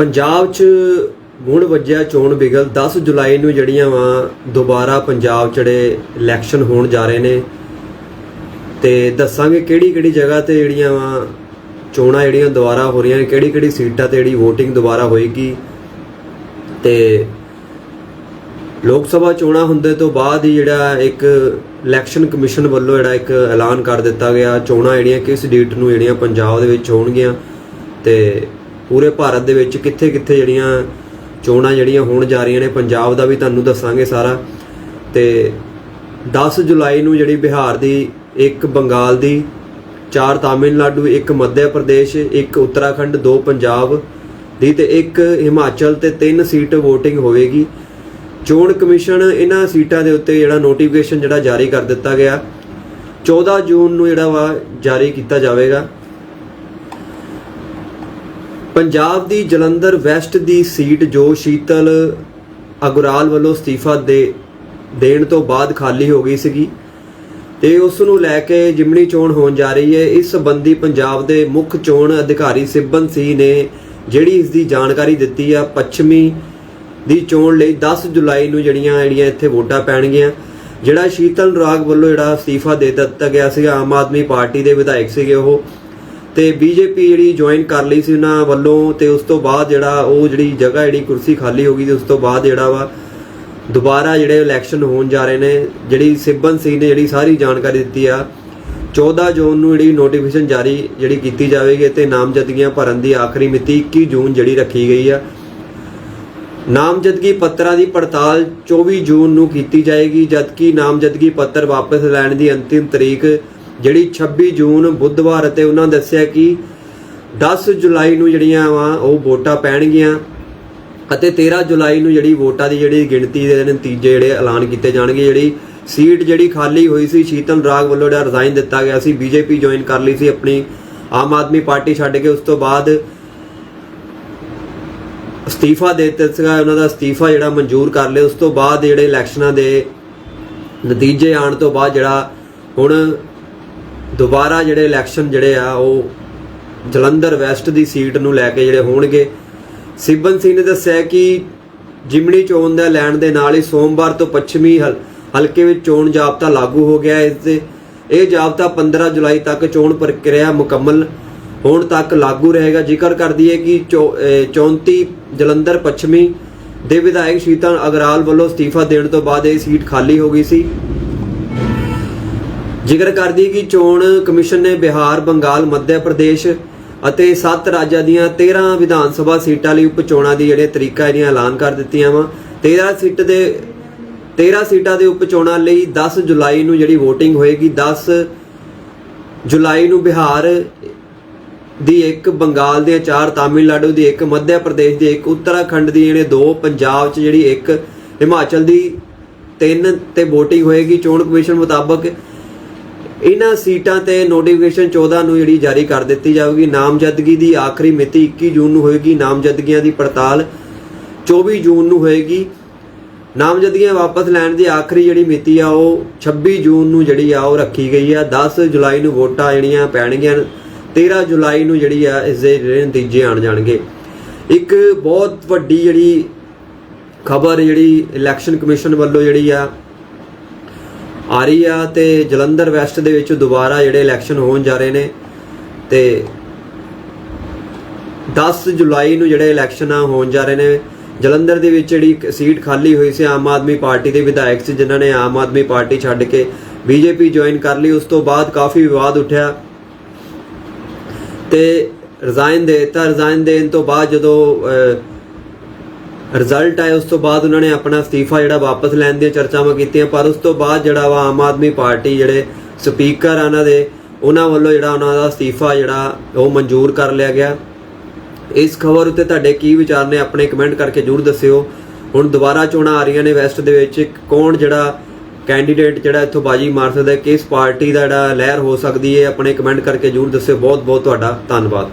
ਪੰਜਾਬ 'ਚ ਮੁੜ ਵੱਜਿਆ, ਚੋਣ ਬਿਗਲ 10 ਜੁਲਾਈ ਨੂੰ ਜਿਹੜੀਆਂ ਵਾ, ਦੁਬਾਰਾ ਪੰਜਾਬ 'ਚ ਇਲੈਕਸ਼ਨ ਹੋਣ ਜਾ ਰਹੇ ਨੇ। ਤੇ ਦੱਸਾਂਗੇ ਕਿਹੜੀ ਕਿਹੜੀ ਜਗ੍ਹਾ ਤੇ ਜਿਹੜੀਆਂ ਵਾ, ਚੋਣਾਂ ਜਿਹੜੀਆਂ ਦੁਬਾਰਾ ਹੋ ਰਹੀਆਂ ਨੇ, ਕਿਹੜੀ ਕਿਹੜੀ ਸੀਟਾਂ ਤੇ ਜਿਹੜੀ VOTING ਦੁਬਾਰਾ ਹੋਏਗੀ। ਤੇ ਲੋਕ ਸਭਾ ਚੋਣਾਂ ਹੁੰਦੇ ਤੋਂ ਬਾਅਦ ਹੀ ਜਿਹੜਾ ਇੱਕ ਇਲੈਕਸ਼ਨ ਕਮਿਸ਼ਨ ਵੱਲੋਂ ਜਿਹੜਾ ਇੱਕ ਐਲਾਨ ਕਰ ਦਿੱਤਾ ਗਿਆ। ਚੋਣਾਂ ਜਿਹੜੀਆਂ ਕਿਸ ਡੇਟ ਨੂੰ ਜਿਹੜੀਆਂ ਪੰਜਾਬ ਦੇ ਵਿੱਚ ਹੋਣਗੀਆਂ। ਤੇ ਪੂਰੇ ਭਾਰਤ ਦੇ ਵਿੱਚ ਕਿੱਥੇ ਕਿੱਥੇ ਜਿਹੜੀਆਂ ਚੋਣਾਂ ਜਿਹੜੀਆਂ ਹੋਣ ਜਾ ਰਹੀਆਂ ਨੇ, ਪੰਜਾਬ ਦਾ ਵੀ ਤੁਹਾਨੂੰ ਦੱਸਾਂਗੇ ਸਾਰਾ। ਤੇ 10 ਜੁਲਾਈ ਨੂੰ ਜਿਹੜੀ ਬਿਹਾਰ ਦੀ, ਇੱਕ ਬੰਗਾਲ ਦੀ, ਚਾਰ ਤਾਮਿਲਨਾਡੂ, ਇੱਕ ਮੱਧ ਪ੍ਰਦੇਸ਼, ਇੱਕ ਉੱਤਰਾਖੰਡ, ਦੋ ਪੰਜਾਬ ਦੀ ਤੇ ਇੱਕ ਹਿਮਾਚਲ ਤੇ ਤਿੰਨ ਸੀਟ VOTING ਹੋਵੇਗੀ। ਚੋਣ ਕਮਿਸ਼ਨ ਇਹਨਾਂ ਸੀਟਾਂ ਦੇ ਉੱਤੇ ਜਿਹੜਾ ਨੋਟੀਫਿਕੇਸ਼ਨ ਜਿਹੜਾ ਜਾਰੀ ਕਰ ਦਿੱਤਾ ਗਿਆ। 14 ਜੂਨ ਨੂੰ ਜਿਹੜਾ ਵਾ ਜਾਰੀ ਕੀਤਾ ਜਾਵੇਗਾ। ਪੰਜਾਬ ਦੀ ਜਲੰਧਰ ਵੈਸਟ ਦੀ ਸੀਟ ਜੋ ਸ਼ੀਤਲ ਅਗਰਾਲ ਵੱਲੋਂ ਅਸਤੀਫਾ ਦੇ ਦੇਣ ਤੋਂ ਬਾਅਦ ਖਾਲੀ ਹੋ ਗਈ ਸੀਗੀ ਤੇ ਉਸ ਨੂੰ ਲੈ ਕੇ ਜਿਮਣੀ ਚੋਣ ਹੋਣ ਜਾ ਰਹੀ ਹੈ। ਇਸ ਸੰਬੰਧੀ ਪੰਜਾਬ ਦੇ ਮੁੱਖ ਚੋਣ ਅਧਿਕਾਰੀ ਸਿਬਨ ਸੀ ਨੇ ਜਿਹੜੀ ਇਸ ਦੀ ਜਾਣਕਾਰੀ ਦਿੱਤੀ ਆ, ਪੱਛਮੀ ਦੀ ਚੋਣ ਲਈ 10 ਜੁਲਾਈ ਨੂੰ ਜਿਹੜੀਆਂ ਜਿਹੜੀਆਂ ਇੱਥੇ ਵੋਟਾਂ ਪੈਣਗੀਆਂ, ਜਿਹੜਾ ਸ਼ੀਤਲ ਰਾਗ ਵੱਲੋਂ ਜਿਹੜਾ ਅਸਤੀਫਾ ਦੇ ਦਿੱਤਾ ਗਿਆ ਸੀਗਾ, ਆਮ ਆਦਮੀ ਪਾਰਟੀ ਦੇ ਵਿਧਾਇਕ ਸੀਗੇ ਉਹ। ਤੇ ਬੀਜੇਪੀ ਜਿਹੜੀ ਜੁਆਇਨ ਕਰ ਲਈ ਸੀ ਉਹਨਾਂ ਵੱਲੋਂ ਤੇ ਉਸ ਤੋਂ ਬਾਅਦ ਜਿਹੜਾ ਉਹ ਜਿਹੜੀ ਜਗ੍ਹਾ ਜਿਹੜੀ ਕੁਰਸੀ ਖਾਲੀ ਹੋ ਗਈ ਤੇ ਉਸ ਤੋਂ ਬਾਅਦ ਜਿਹੜਾ ਵਾ ਦੁਬਾਰਾ ਜਿਹੜੇ ਇਲੈਕਸ਼ਨ ਹੋਣ ਜਾ ਰਹੇ ਨੇ, ਜਿਹੜੀ ਸਿਬਨ ਸਿੰਘ ਨੇ ਜਿਹੜੀ ਸਾਰੀ ਜਾਣਕਾਰੀ ਦਿੱਤੀ ਆ 14 ਜੂਨ ਨੂੰ ਜਿਹੜੀ ਨੋਟੀਫਿਕੇਸ਼ਨ ਜਾਰੀ ਜਿਹੜੀ ਕੀਤੀ ਜਾਵੇਗੀ ਤੇ ਨਾਮਜ਼ਦਗੀਆਂ ਭਰਨ ਦੀ ਆਖਰੀ ਮਿਤੀ 21 ਜੂਨ ਜਿਹੜੀ ਰੱਖੀ ਗਈ ਆ। ਨਾਮਜ਼ਦਗੀ ਪੱਤਰਾਂ ਦੀ ਪੜਤਾਲ 24 ਜੂਨ ਨੂੰ ਕੀਤੀ ਜਾਏਗੀ, ਜਦਕਿ ਨਾਮਜ਼ਦਗੀ ਪੱਤਰ ਵਾਪਸ ਲੈਣ ਦੀ ਅੰਤਿਮ ਤਰੀਕ ਜਿਹੜੀ 26 ਜੂਨ ਬੁੱਧਵਾਰ ਅਤੇ ਉਹਨਾਂ ਦੱਸਿਆ ਕਿ 10 ਜੁਲਾਈ ਨੂੰ ਜਿਹੜੀਆਂ ਵਾ, ਉਹ ਵੋਟਾਂ ਪੈਣਗੀਆਂ ਅਤੇ 13 ਜੁਲਾਈ ਨੂੰ ਜਿਹੜੀ ਵੋਟਾਂ ਦੀ ਜਿਹੜੀ ਗਿਣਤੀ ਦੇ ਨਤੀਜੇ ਜਿਹੜੇ ਐਲਾਨ ਕੀਤੇ ਜਾਣਗੇ, ਜਿਹੜੀ ਸੀਟ ਜਿਹੜੀ ਖਾਲੀ ਹੋਈ ਸੀ, ਸ਼ੀਤਲ ਰਾਗ ਵੱਲੋਂ ਜਿਹੜਾ ਰਿਜ਼ਾਈਨ ਦਿੱਤਾ ਗਿਆ ਸੀ ਬੀਜੇਪੀ ਜੁਆਇਨ ਕਰ ਲਈ ਸੀ ਆਪਣੀ ਆਮ ਆਦਮੀ ਪਾਰਟੀ ਛੱਡ ਕੇ, ਉਸ ਤੋਂ ਬਾਅਦ ਅਸਤੀਫਾ ਦੇ ਦਿੱਤਾ ਸੀਗਾ, ਉਹਨਾਂ ਦਾ ਅਸਤੀਫਾ ਜਿਹੜਾ ਮਨਜ਼ੂਰ ਕਰ ਲਿਆ, ਉਸ ਤੋਂ ਬਾਅਦ ਜਿਹੜੇ ਇਲੈਕਸ਼ਨਾਂ ਦੇ ਨਤੀਜੇ ਆਉਣ ਤੋਂ ਬਾਅਦ ਜਿਹੜਾ ਹੁਣ ਦੁਬਾਰਾ ਜਿਹੜੇ ਇਲੈਕਸ਼ਨ ਜਿਹੜੇ ਆ, ਉਹ ਜਲੰਧਰ ਵੈਸਟ ਦੀ ਸੀਟ ਨੂੰ ਲੈ ਕੇ ਜਿਹੜੇ ਹੋਣਗੇ। ਸਿਬਨ ਸਿੰਘ ਨੇ ਦੱਸਿਆ ਕਿ ਜਿਮਣੀ ਚੋਣ ਦਾ ਲੈਣ ਦੇ ਨਾਲ ਹੀ ਸੋਮਵਾਰ ਤੋਂ ਪੱਛਮੀ ਹਲ- ਹਲਕੇ ਵਿੱਚ ਚੋਣ ਜਾਬਤਾ ਲਾਗੂ ਹੋ ਗਿਆ। ਇਸ ਦੇ, ਇਹ ਜਾਬਤਾ 15 ਜੁਲਾਈ ਤੱਕ ਚੋਣ ਪ੍ਰਕਿਰਿਆ ਮੁਕੰਮਲ ਹੋਣ ਤੱਕ ਲਾਗੂ ਰਹੇਗਾ। ਜ਼ਿਕਰ ਕਰਦੀ ਹੈ ਕਿ ਚੌ- ਅਹ 34 ਜਲੰਧਰ ਪੱਛਮੀ ਦੇ ਵਿਧਾਇਕ ਸ਼ੀਤਲ ਅਗਰਾਲ ਵੱਲੋਂ ਅਸਤੀਫਾ ਦੇਣ ਤੋਂ ਬਾਅਦ ਇਹ ਸੀਟ ਖਾਲੀ ਹੋ ਗਈ ਸੀ। ਜ਼ਿਕਰ ਕਰਦੀ ਕਿ ਚੋਣ ਕਮਿਸ਼ਨ ਨੇ ਬਿਹਾਰ, ਬੰਗਾਲ, ਮੱਧ ਪ੍ਰਦੇਸ਼ ਅਤੇ 7 ਰਾਜਾਂ ਦੀਆਂ 13 ਵਿਧਾਨ ਸਭਾ ਸੀਟਾਂ ਲਈ ਉਪ ਚੋਣਾਂ ਦੀ ਜਿਹੜੇ ਤਰੀਕਾ ਇਹਦੀਆਂ ਐਲਾਨ ਕਰ ਦਿੱਤੀਆਂ ਵਾ। 13 ਸੀਟ ਦੇ 13 ਸੀਟਾਂ ਦੇ ਉਪ ਚੋਣਾਂ ਲਈ 10 ਜੁਲਾਈ ਨੂੰ ਜਿਹੜੀ VOTING ਹੋਏਗੀ 10 ਜੁਲਾਈ ਨੂੰ ਬਿਹਾਰ ਦੀ ਇੱਕ, ਬੰਗਾਲ ਦੀਆਂ ਚਾਰ, ਤਾਮਿਲਨਾਡੂ ਦੀ ਇੱਕ, ਮੱਧ ਪ੍ਰਦੇਸ਼ ਦੀ ਇੱਕ, ਉੱਤਰਾਖੰਡ ਦੀ ਜਿਹੜੇ ਦੋ, ਪੰਜਾਬ 'ਚ ਜਿਹੜੀ ਇੱਕ, ਹਿਮਾਚਲ ਦੀ ਤਿੰਨ ਤੇ VOTING ਹੋਏਗੀ। ਚੋਣ ਕਮਿਸ਼ਨ ਮੁਤਾਬਕ ਇਹਨਾਂ ਸੀਟਾਂ ਤੇ ਨੋਟੀਫਿਕੇਸ਼ਨ 14 ਨੂੰ ਜਿਹੜੀ ਜਾਰੀ ਕਰ ਦਿੱਤੀ ਜਾਵੇਗੀ। ਨਾਮਜ਼ਦਗੀ ਦੀ ਆਖਰੀ ਮਿਤੀ 21 ਜੂਨ ਨੂੰ ਹੋਏਗੀ। ਨਾਮਜ਼ਦਗੀਆਂ ਦੀ ਪੜਤਾਲ 24 ਜੂਨ ਨੂੰ ਹੋਏਗੀ। ਨਾਮਜ਼ਦਗੀਆਂ ਵਾਪਸ ਲੈਣ ਦੀ ਆਖਰੀ ਜਿਹੜੀ ਮਿਤੀ ਆ, ਉਹ 26 ਜੂਨ ਨੂੰ ਜਿਹੜੀ ਆ, ਉਹ ਰੱਖੀ ਗਈ ਆ। 10 ਜੁਲਾਈ ਨੂੰ ਵੋਟਾਂ ਜਿਹੜੀਆਂ ਪੈਣਗੀਆਂ। 13 ਜੁਲਾਈ ਨੂੰ ਜਿਹੜੀ ਆ ਇਸ ਦੇ ਨਤੀਜੇ ਆਣ ਜਾਣਗੇ। ਇੱਕ ਬਹੁਤ ਵੱਡੀ ਜਿਹੜੀ ਖਬਰ ਜਿਹੜੀ ਇਲੈਕਸ਼ਨ ਕਮਿਸ਼ਨ ਵੱਲੋਂ ਜਿਹੜੀ ਆ ਆ ਰਹੀ ਆ ਤੇ ਜਲੰਧਰ ਵੈਸਟ ਦੇ ਵਿੱਚ ਦੁਬਾਰਾ ਜਿਹੜੇ ਇਲੈਕਸ਼ਨ ਹੋਣ ਜਾ ਰਹੇ ਨੇ ਤੇ 10 ਜੁਲਾਈ ਨੂੰ ਜਿਹੜੇ ਇਲੈਕਸ਼ਨ ਆ ਹੋਣ ਜਾ ਰਹੇ ਨੇ, ਜਲੰਧਰ ਦੇ ਵਿੱਚ ਜਿਹੜੀ ਸੀਟ ਖਾਲੀ ਹੋਈ ਸੀ ਆਮ ਆਦਮੀ ਪਾਰਟੀ ਦੇ ਵਿਧਾਇਕ ਸੀ, ਜਿਨ੍ਹਾਂ ਨੇ ਆਮ ਆਦਮੀ ਪਾਰਟੀ ਛੱਡ ਕੇ ਬੀਜੇਪੀ ਜੁਆਇਨ ਕਰ ਲਈ, ਉਸ ਤੋਂ ਬਾਅਦ ਕਾਫੀ ਵਿਵਾਦ ਉੱਠਿਆ। ਤੇ ਰਜ਼ਾਇਨ ਦੇ ਦਿੱਤਾ ਰਿਜ਼ਾਈਨ ਦੇਣ ਤੋਂ ਬਾਅਦ ਜਦੋਂ ਰਿਜ਼ਲਟ ਆਇਆ, ਉਸ ਤੋਂ ਬਾਅਦ ਉਹਨਾਂ ਨੇ ਆਪਣਾ ਅਸਤੀਫਾ ਜਿਹੜਾ ਵਾਪਸ ਲੈਣ ਦੀਆਂ ਚਰਚਾਵਾਂ ਕੀਤੀਆਂ, ਪਰ ਉਸ ਤੋਂ ਬਾਅਦ ਜਿਹੜਾ ਵਾ ਆਮ ਆਦਮੀ ਪਾਰਟੀ ਜਿਹੜੇ ਸਪੀਕਰ ਆ ਉਹਨਾਂ ਦੇ, ਉਹਨਾਂ ਵੱਲੋਂ ਜਿਹੜਾ ਉਹਨਾਂ ਦਾ ਅਸਤੀਫਾ ਜਿਹੜਾ ਉਹ ਮਨਜ਼ੂਰ ਕਰ ਲਿਆ ਗਿਆ। ਇਸ ਖਬਰ ਉੱਤੇ ਤੁਹਾਡੇ ਕੀ ਵਿਚਾਰ ਨੇ ਆਪਣੇ ਕਮੈਂਟ ਕਰਕੇ ਜਰੂਰ ਦੱਸਿਓ। ਹੁਣ ਦੁਬਾਰਾ ਚੋਣਾਂ ਆ ਰਹੀਆਂ ਨੇ ਵੈਸਟ ਦੇ ਵਿੱਚ, ਕੌਣ ਜਿਹੜਾ ਕੈਂਡੀਡੇਟ ਜਿਹੜਾ ਇੱਥੋਂ ਬਾਜੀ ਮਾਰ ਸਕਦਾ ਕਿਸ ਪਾਰਟੀ ਦਾ ਜਿਹੜਾ ਲਹਿਰ ਹੋ ਸਕਦੀ ਹੈ, ਆਪਣੇ ਕਮੈਂਟ ਕਰਕੇ ਜਰੂਰ ਦੱਸਿਓ। ਬਹੁਤ ਬਹੁਤ ਤੁਹਾਡਾ ਧੰਨਵਾਦ।